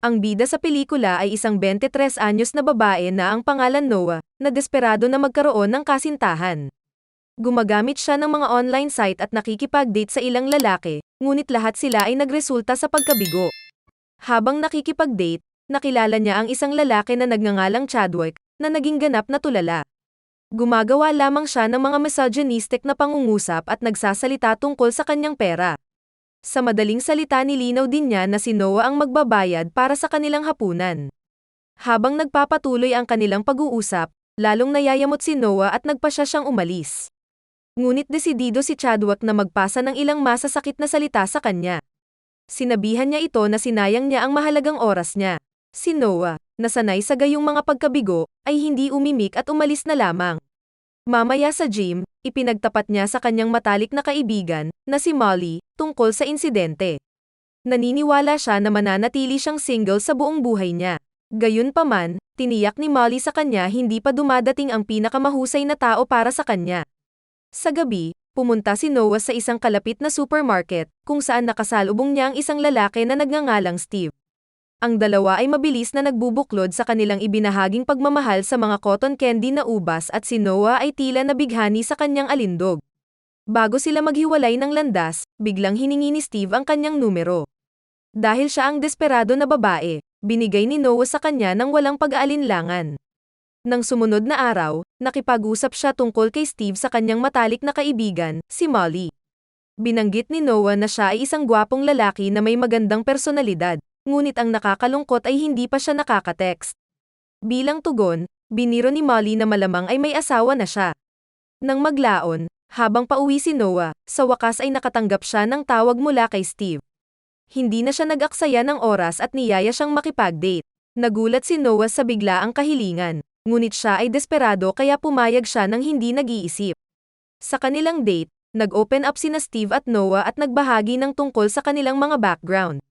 Ang bida sa pelikula ay isang 23 anyos na babae na ang pangalan Noah, na desperado na magkaroon ng kasintahan. Gumagamit siya ng mga online site at nakikipag-date sa ilang lalaki, ngunit lahat sila ay nagresulta sa pagkabigo. Habang nakikipag-date, nakilala niya ang isang lalaki na nagngangalang Chadwick, na naging ganap na tulala. Gumagawa lamang siya ng mga misogynistic na pangungusap at nagsasalita tungkol sa kanyang pera. Sa madaling salita nilinaw din niya na si Noah ang magbabayad para sa kanilang hapunan. Habang nagpapatuloy ang kanilang pag-uusap, lalong nayayamot si Noah at nagpasya siyang umalis. Ngunit desidido si Chadwick na magpasa ng ilang masasakit na salita sa kanya. Sinabihan niya ito na sinayang niya ang mahalagang oras niya. Si Noah, na sanay sa gayong mga pagkabigo, ay hindi umimik at umalis na lamang. Mamaya sa gym, ipinagtapat niya sa kanyang matalik na kaibigan, na si Molly, tungkol sa insidente. Naniniwala siya na mananatili siyang single sa buong buhay niya. Gayunpaman, tiniyak ni Molly sa kanya hindi pa dumadating ang pinakamahusay na tao para sa kanya. Sa gabi, pumunta si Noah sa isang kalapit na supermarket, kung saan nakasalubong niya ang isang lalaki na nagngangalang Steve. Ang dalawa ay mabilis na nagbubuklod sa kanilang ibinahaging pagmamahal sa mga cotton candy na ubas at si Noah ay tila nabighani sa kanyang alindog. Bago sila maghiwalay ng landas, biglang hiningi ni Steve ang kanyang numero. Dahil siya ang desperado na babae, binigay ni Noah sa kanya ng walang pag-aalinlangan. Nang sumunod na araw, nakipag-usap siya tungkol kay Steve sa kanyang matalik na kaibigan, si Molly. Binanggit ni Noah na siya ay isang gwapong lalaki na may magandang personalidad, ngunit ang nakakalungkot ay hindi pa siya nakaka-text. Bilang tugon, biniro ni Molly na malamang ay may asawa na siya. Nang maglaon, habang pauwi si Noah, sa wakas ay nakatanggap siya ng tawag mula kay Steve. Hindi na siya nag-aksaya ng oras at niyaya siyang makipag-date. Nagulat si Noah sa biglaang kahilingan, ngunit siya ay desperado kaya pumayag siya ng hindi nag-iisip. Sa kanilang date, nag-open up sina Steve at Noah at nagbahagi ng tungkol sa kanilang mga background.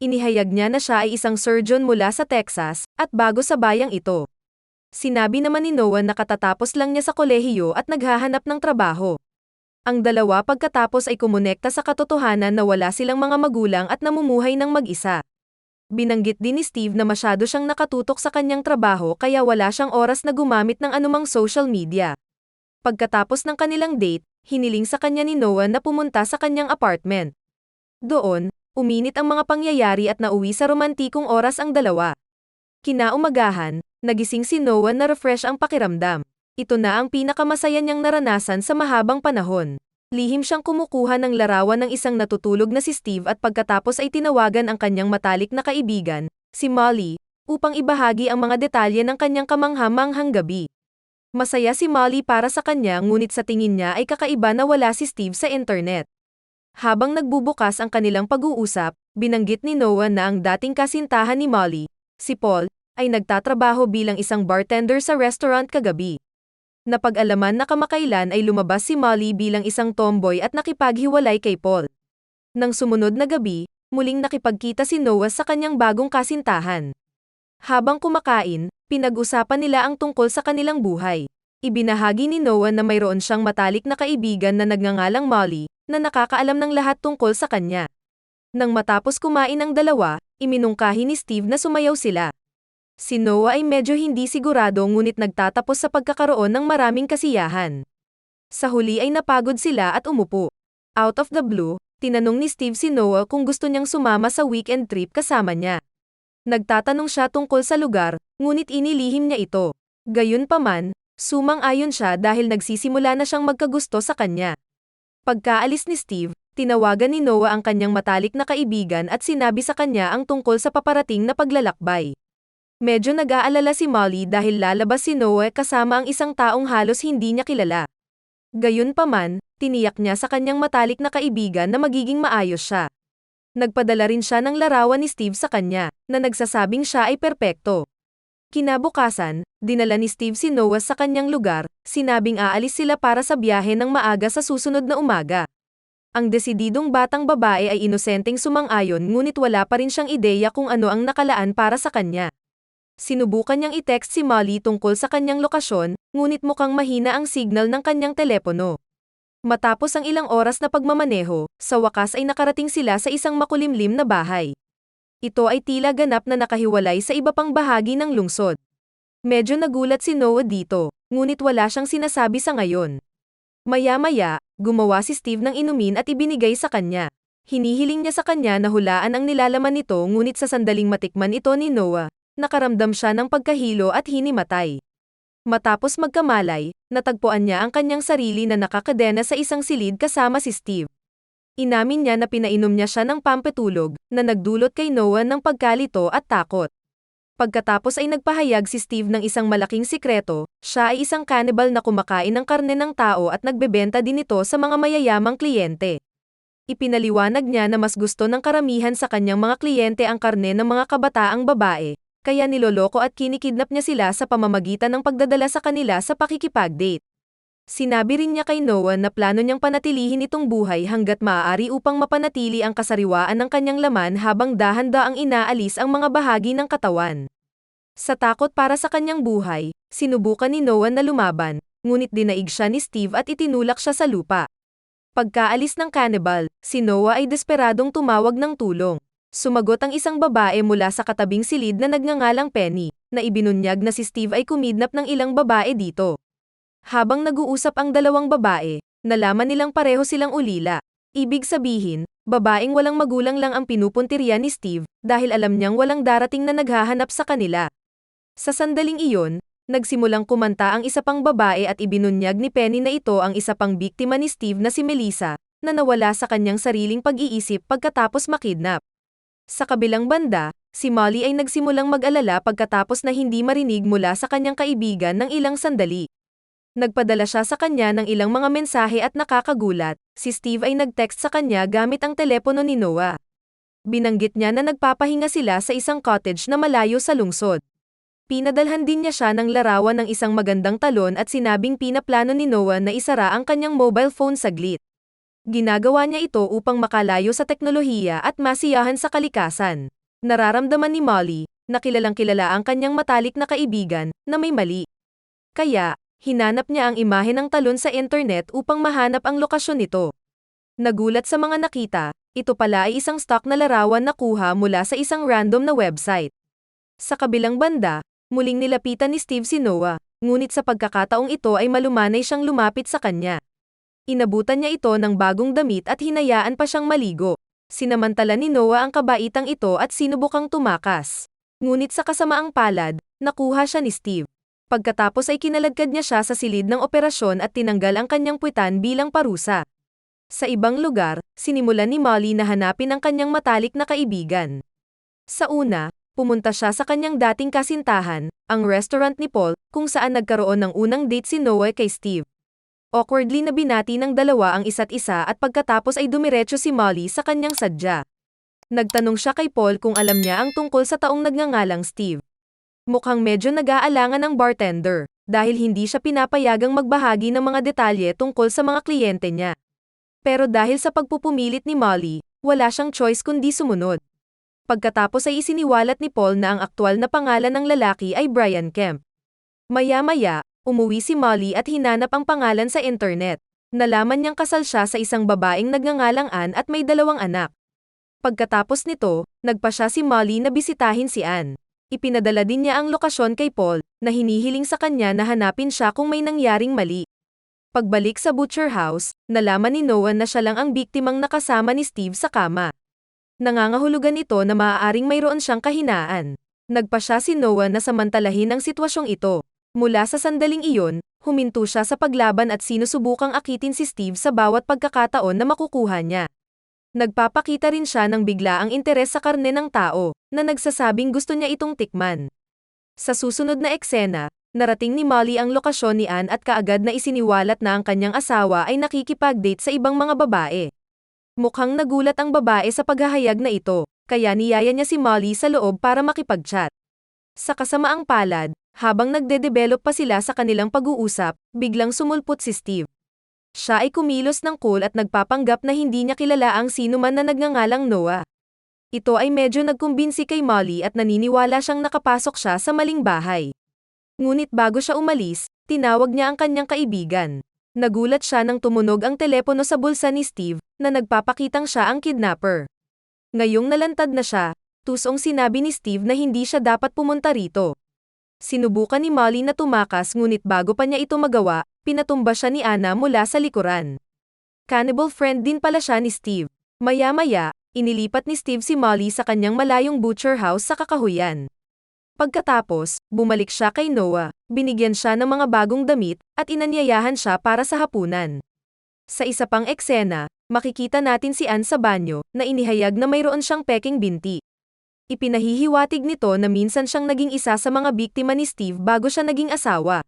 Inihayag niya na siya ay isang surgeon mula sa Texas, at bago sa bayang ito. Sinabi naman ni Noah na katatapos lang niya sa kolehiyo at naghahanap ng trabaho. Ang dalawa pagkatapos ay kumonekta sa katotohanan na wala silang mga magulang at namumuhay ng mag-isa. Binanggit din ni Steve na masyado siyang nakatutok sa kanyang trabaho kaya wala siyang oras na gumamit ng anumang social media. Pagkatapos ng kanilang date, hiniling sa kanya ni Noah na pumunta sa kanyang apartment. Doon, Uminit ang mga pangyayari at nauwi sa romantikong oras ang dalawa. Kinaumagahan, nagising si Noah na refresh ang pakiramdam. Ito na ang pinakamasaya niyang naranasan sa mahabang panahon. Lihim siyang kumukuha ng larawan ng isang natutulog na si Steve at pagkatapos ay tinawagan ang kanyang matalik na kaibigan, si Molly, upang ibahagi ang mga detalye ng kanyang kamanghamanghang gabi. Masaya si Molly para sa kanya ngunit sa tingin niya ay kakaiba na wala si Steve sa internet. Habang nagbubukas ang kanilang pag-uusap, binanggit ni Noah na ang dating kasintahan ni Molly, si Paul, ay nagtatrabaho bilang isang bartender sa restaurant kagabi. Napag-alaman na kamakailan ay lumabas si Molly bilang isang tomboy at nakipaghiwalay kay Paul. Nang sumunod na gabi, muling nakipagkita si Noah sa kanyang bagong kasintahan. Habang kumakain, pinag-usapan nila ang tungkol sa kanilang buhay. Ibinahagi ni Noah na mayroon siyang matalik na kaibigan na nagngangalang Molly, na nakakaalam ng lahat tungkol sa kanya. Nang matapos kumain ang dalawa, iminungkahi ni Steve na sumayaw sila. Si Noah ay medyo hindi sigurado ngunit nagtatapos sa pagkakaroon ng maraming kasiyahan. Sa huli ay napagod sila at umupo. Out of the blue, tinanong ni Steve si Noah kung gusto niyang sumama sa weekend trip kasama niya. Nagtatanong siya tungkol sa lugar, ngunit inilihim niya ito. Gayunpaman, sumang-ayon siya dahil nagsisimula na siyang magkagusto sa kanya. Pagkaalis ni Steve, tinawagan ni Noah ang kanyang matalik na kaibigan at sinabi sa kanya ang tungkol sa paparating na paglalakbay. Medyo nag-aalala si Molly dahil lalabas si Noah kasama ang isang taong halos hindi niya kilala. Gayunpaman, tiniyak niya sa kanyang matalik na kaibigan na magiging maayos siya. Nagpadala rin siya ng larawan ni Steve sa kanya, na nagsasabing siya ay perpekto. Kinabukasan, dinala ni Steve si Noah sa kanyang lugar, sinabing aalis sila para sa biyahe ng maaga sa susunod na umaga. Ang desididong batang babae ay inosenteng sumang-ayon ngunit wala pa rin siyang ideya kung ano ang nakalaan para sa kanya. Sinubukan niyang i-text si Molly tungkol sa kanyang lokasyon, ngunit mukhang mahina ang signal ng kanyang telepono. Matapos ang ilang oras na pagmamaneho, sa wakas ay nakarating sila sa isang makulimlim na bahay. Ito ay tila ganap na nakahiwalay sa iba pang bahagi ng lungsod. Medyo nagulat si Noah dito, ngunit wala siyang sinasabi sa ngayon. Maya-maya, gumawa si Steve ng inumin at ibinigay sa kanya. Hinihiling niya sa kanya na hulaan ang nilalaman nito ngunit sa sandaling matikman ito ni Noah, nakaramdam siya ng pagkahilo at hinimatay. Matapos magkamalay, natagpuan niya ang kanyang sarili na nakakadena sa isang silid kasama si Steve. Inamin niya na pinainom niya siya ng pampatulog, na nagdulot kay Noah ng pagkalito at takot. Pagkatapos ay nagpahayag si Steve ng isang malaking sikreto, siya ay isang cannibal na kumakain ng karne ng tao at nagbebenta din ito sa mga mayayamang kliyente. Ipinaliwanag niya na mas gusto ng karamihan sa kanyang mga kliyente ang karne ng mga kabataang babae, kaya niloloko at kinikidnap niya sila sa pamamagitan ng pagdadala sa kanila sa pakikipag-date. Sinabi rin niya kay Noah na plano niyang panatilihin itong buhay hanggat maaari upang mapanatili ang kasariwaan ng kanyang laman habang dahan-daang inaalis ang mga bahagi ng katawan. Sa takot para sa kanyang buhay, sinubukan ni Noah na lumaban, ngunit dinaig siya ni Steve at itinulak siya sa lupa. Pagkaalis ng cannibal, si Noah ay desperadong tumawag ng tulong. Sumagot ang isang babae mula sa katabing silid na nagngangalang Penny, na ibinunyag na si Steve ay kumidnap ng ilang babae dito. Habang nag-uusap ang dalawang babae, nalaman nilang pareho silang ulila. Ibig sabihin, babaeng walang magulang lang ang pinupuntirya ni Steve, dahil alam niyang walang darating na naghahanap sa kanila. Sa sandaling iyon, nagsimulang kumanta ang isa pang babae at ibinunyag ni Penny na ito ang isa pang biktima ni Steve na si Melissa, na nawala sa kanyang sariling pag-iisip pagkatapos makidnap. Sa kabilang banda, si Molly ay nagsimulang mag-alala pagkatapos na hindi marinig mula sa kanyang kaibigan ng ilang sandali. Nagpadala siya sa kanya ng ilang mga mensahe at nakakagulat, si Steve ay nag-text sa kanya gamit ang telepono ni Noah. Binanggit niya na nagpapahinga sila sa isang cottage na malayo sa lungsod. Pinadalhan din niya siya ng larawan ng isang magandang talon at sinabing pinaplano ni Noah na isara ang kanyang mobile phone saglit. Ginagawa niya ito upang makalayo sa teknolohiya at masiyahan sa kalikasan. Nararamdaman ni Molly, na kilalang kilala ang kanyang matalik na kaibigan, na may mali. Kaya, hinanap niya ang imahe ng talon sa internet upang mahanap ang lokasyon nito. Nagulat sa mga nakita, ito pala ay isang stock na larawan na kuha mula sa isang random na website. Sa kabilang banda, muling nilapitan ni Steve si Noah, ngunit sa pagkakataong ito ay malumanay siyang lumapit sa kanya. Inabutan niya ito ng bagong damit at hinayaan pa siyang maligo. Sinamantala ni Noah ang kabaitang ito at sinubukang tumakas. Ngunit sa kasamaang palad, nakuha siya ni Steve. Pagkatapos ay kinaladkad niya siya sa silid ng operasyon at tinanggal ang kanyang puwitan bilang parusa. Sa ibang lugar, sinimulan ni Molly na hanapin ang kanyang matalik na kaibigan. Sa una, pumunta siya sa kanyang dating kasintahan, ang restaurant ni Paul, kung saan nagkaroon ng unang date si Noah kay Steve. Awkwardly na binati ng dalawa ang isa't isa at pagkatapos ay dumiretso si Molly sa kanyang sadya. Nagtanong siya kay Paul kung alam niya ang tungkol sa taong nagngangalang Steve. Mukhang medyo nag-aalangan ang bartender, dahil hindi siya pinapayagang magbahagi ng mga detalye tungkol sa mga kliyente niya. Pero dahil sa pagpupumilit ni Molly, wala siyang choice kundi sumunod. Pagkatapos ay isiniwalat ni Paul na ang aktwal na pangalan ng lalaki ay Brian Kemp. Maya-maya, umuwi si Molly at hinanap ang pangalan sa internet. Nalaman niyang kasal siya sa isang babaeng nagngangalang Ann at may dalawang anak. Pagkatapos nito, nagpa siya si Molly na bisitahin si Ann. Ipinadala din niya ang lokasyon kay Paul, na hinihiling sa kanya na hanapin siya kung may nangyaring mali. Pagbalik sa butcher house, nalaman ni Noah na siya lang ang biktimang nakasama ni Steve sa kama. Nangangahulugan ito na maaaring mayroon siyang kahinaan. Nagpa siya si Noah na samantalahin ang sitwasyong ito. Mula sa sandaling iyon, huminto siya sa paglaban at sinusubukang akitin si Steve sa bawat pagkakataon na makukuha niya. Nagpapakita rin siya ng biglaang interes sa karne ng tao, na nagsasabing gusto niya itong tikman. Sa susunod na eksena, narating ni Molly ang lokasyon ni Anne at kaagad na isiniwalat na ang kanyang asawa ay nakikipag-date sa ibang mga babae. Mukhang nagulat ang babae sa paghahayag na ito, kaya niyaya niya si Molly sa loob para makipag-chat. Sa kasamaang palad, habang nagde-develop pa sila sa kanilang pag-uusap, biglang sumulpot si Steve. Siya ay kumilos ng cool at nagpapanggap na hindi niya kilala ang sino man na nagngangalang Noah. Ito ay medyo nagkumbinsi kay Molly at naniniwala siyang nakapasok siya sa maling bahay. Ngunit bago siya umalis, tinawag niya ang kanyang kaibigan. Nagulat siya nang tumunog ang telepono sa bulsa ni Steve, na nagpapakitang siya ang kidnapper. Ngayong nalantad na siya, bastusong sinabi ni Steve na hindi siya dapat pumunta rito. Sinubukan ni Molly na tumakas ngunit bago pa niya ito magawa, pinatumba siya ni Anna mula sa likuran. Cannibal friend din pala siya ni Steve. Maya-maya, inilipat ni Steve si Molly sa kanyang malayong butcher house sa kakahuyan. Pagkatapos, bumalik siya kay Noah, binigyan siya ng mga bagong damit, at inanyayahan siya para sa hapunan. Sa isa pang eksena, makikita natin si Anne sa banyo, na inihayag na mayroon siyang peking binti. Ipinahihiwatig nito na minsan siyang naging isa sa mga biktima ni Steve bago siya naging asawa.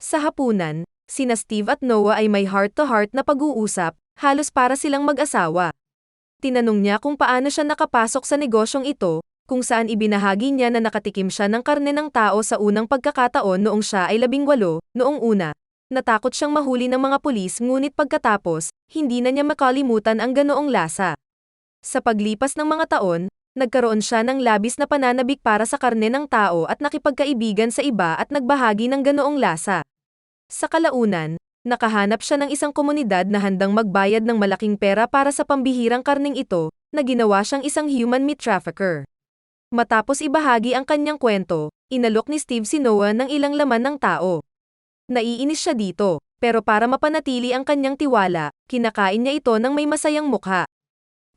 Sa hapunan, sina Steve at Noah ay may heart-to-heart na pag-uusap, halos para silang mag-asawa. Tinanong niya kung paano siya nakapasok sa negosyong ito, kung saan ibinahagi niya na nakatikim siya ng karne ng tao sa unang pagkakataon noong siya ay labing walo, noong una. Natakot siyang mahuli ng mga pulis ngunit pagkatapos, hindi na niya makalimutan ang ganoong lasa. Sa paglipas ng mga taon, nagkaroon siya ng labis na pananabik para sa karne ng tao at nakipagkaibigan sa iba at nagbahagi ng ganoong lasa. Sa kalaunan, nakahanap siya ng isang komunidad na handang magbayad ng malaking pera para sa pambihirang karning ito, na ginawa siyang isang human meat trafficker. Matapos ibahagi ang kanyang kwento, inalok ni Steve si Noah ng ilang laman ng tao. Naiinis siya dito, pero para mapanatili ang kanyang tiwala, kinakain niya ito ng may masayang mukha.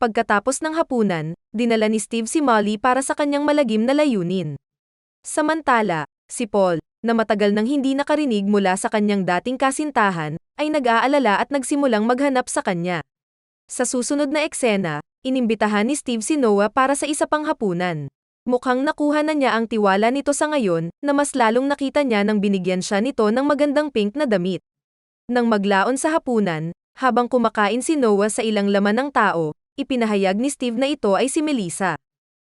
Pagkatapos ng hapunan, dinala ni Steve si Molly para sa kanyang malagim na layunin. Samantala, si Paul, na matagal nang hindi nakarinig mula sa kanyang dating kasintahan, ay nag-aalala at nagsimulang maghanap sa kanya. Sa susunod na eksena, inimbitahan ni Steve si Noah para sa isa pang hapunan. Mukhang nakuha na niya ang tiwala nito sa ngayon, na mas lalong nakita niya nang binigyan siya nito ng magandang pink na damit. Nang maglaon sa hapunan, habang kumakain si Noah sa ilang laman ng tao, ipinahayag ni Steve na ito ay si Melissa.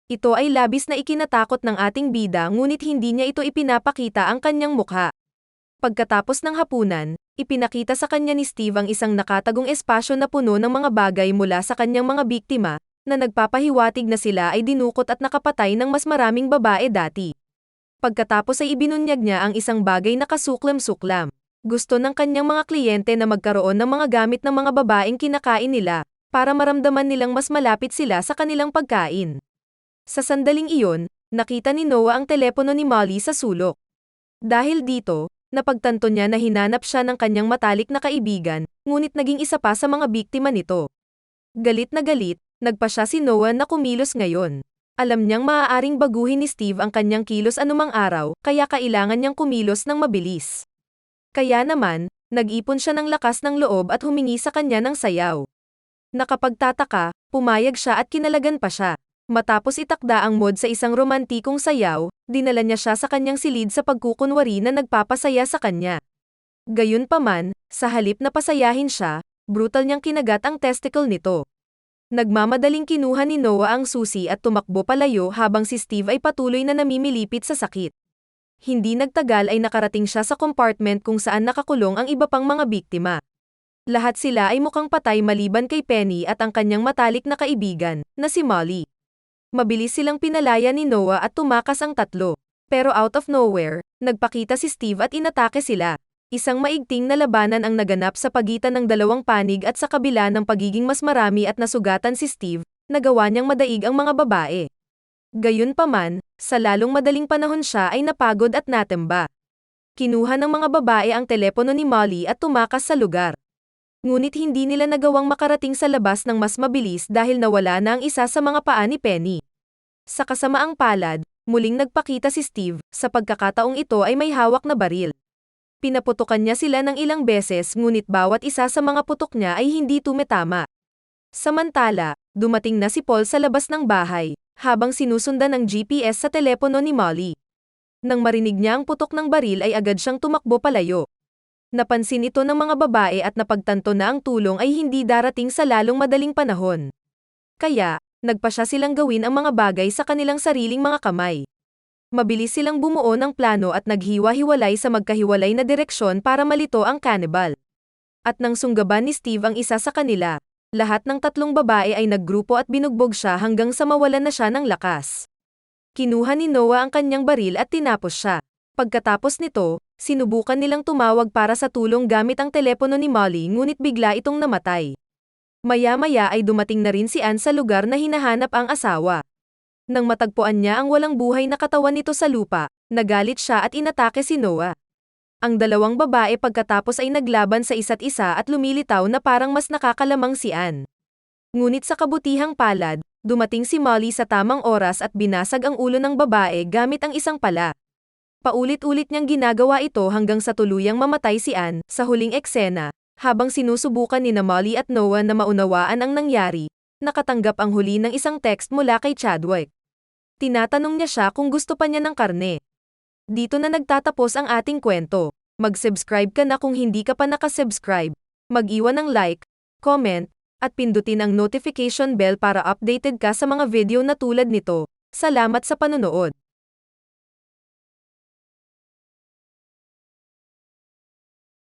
Ito ay labis na ikinatakot ng ating bida ngunit hindi niya ito ipinapakita ang kanyang mukha. Pagkatapos ng hapunan, ipinakita sa kanya ni Steve ang isang nakatagong espasyo na puno ng mga bagay mula sa kanyang mga biktima, na nagpapahiwatig na sila ay dinukot at nakapatay ng mas maraming babae dati. Pagkatapos ay ibinunyag niya ang isang bagay na kasuklam-suklam. Gusto ng kanyang mga kliyente na magkaroon ng mga gamit ng mga babaeng kinakain nila, para maramdaman nilang mas malapit sila sa kanilang pagkain. Sa sandaling iyon, nakita ni Noah ang telepono ni Molly sa sulok. Dahil dito, napagtanto niya na hinanap siya ng kanyang matalik na kaibigan, ngunit naging isa pa sa mga biktima nito. Galit na galit, Nagpa siya si Noah na kumilos ngayon. Alam niyang maaaring baguhin ni Steve ang kanyang kilos anumang araw, kaya kailangan niyang kumilos ng mabilis. Kaya naman, nag-ipon siya ng lakas ng loob at humingi sa kanya ng sayaw. Nakapagtataka, pumayag siya at kinalagan pa siya. Matapos itakda ang mod sa isang romantikong sayaw, dinala niya siya sa kanyang silid sa pagkukunwari na nagpapasaya sa kanya. Gayunpaman, sa halip na pasayahin siya, brutal niyang kinagat ang testicle nito. Nagmamadaling kinuha ni Noah ang susi at tumakbo palayo habang si Steve ay patuloy na namimilipit sa sakit. Hindi nagtagal ay nakarating siya sa compartment kung saan nakakulong ang iba pang mga biktima. Lahat sila ay mukhang patay maliban kay Penny at ang kanyang matalik na kaibigan, na si Molly. Mabilis silang pinalaya ni Noah at tumakas ang tatlo. Pero out of nowhere, nagpakita si Steve at inatake sila. Isang maigting na labanan ang naganap sa pagitan ng dalawang panig at sa kabila ng pagiging mas marami at nasugatan si Steve, nagawa niyang madaig ang mga babae. Gayunpaman, sa lalong madaling panahon siya ay napagod at natemba. Kinuha ng mga babae ang telepono ni Molly at tumakas sa lugar. Ngunit hindi nila nagawang makarating sa labas ng mas mabilis dahil nawala na ang isa sa mga paa ni Penny. Sa kasamaang palad, muling nagpakita si Steve, sa pagkakataong ito ay may hawak na baril. Pinaputukan niya sila ng ilang beses ngunit bawat isa sa mga putok niya ay hindi tumetama. Samantala, dumating na si Paul sa labas ng bahay, habang sinusundan ng GPS sa telepono ni Molly. Nang marinig niya ang putok ng baril ay agad siyang tumakbo palayo. Napansin ito ng mga babae at napagtanto na ang tulong ay hindi darating sa lalong madaling panahon. Kaya, nagpa siya silang gawin ang mga bagay sa kanilang sariling mga kamay. Mabilis silang bumuo ng plano at naghiwa-hiwalay sa magkahiwalay na direksyon para malito ang cannibal. At nang sunggaban ni Steve ang isa sa kanila, lahat ng tatlong babae ay naggrupo at binugbog siya hanggang sa mawalan na siya ng lakas. Kinuha ni Noah ang kanyang baril at tinapos siya. Pagkatapos nito, sinubukan nilang tumawag para sa tulong gamit ang telepono ni Molly ngunit bigla itong namatay. Maya-maya ay dumating na rin si Anne sa lugar na hinahanap ang asawa. Nang matagpuan niya ang walang buhay na katawan nito sa lupa, nagalit siya at inatake si Noah. Ang dalawang babae pagkatapos ay naglaban sa isa't isa at lumilitaw na parang mas nakakalamang si Anne. Ngunit sa kabutihang palad, dumating si Molly sa tamang oras at binasag ang ulo ng babae gamit ang isang pala. Paulit-ulit niyang ginagawa ito hanggang sa tuluyang mamatay si Anne sa huling eksena, habang sinusubukan ni na Molly at Noah na maunawaan ang nangyari, nakatanggap ang huli ng isang text mula kay Chadwick. Tinatanong niya siya kung gusto pa niya ng karne. Dito na nagtatapos ang ating kwento. Mag-subscribe ka na kung hindi ka pa nakasubscribe. Mag-iwan ng like, comment, at pindutin ang notification bell para updated ka sa mga video na tulad nito. Salamat sa panonood.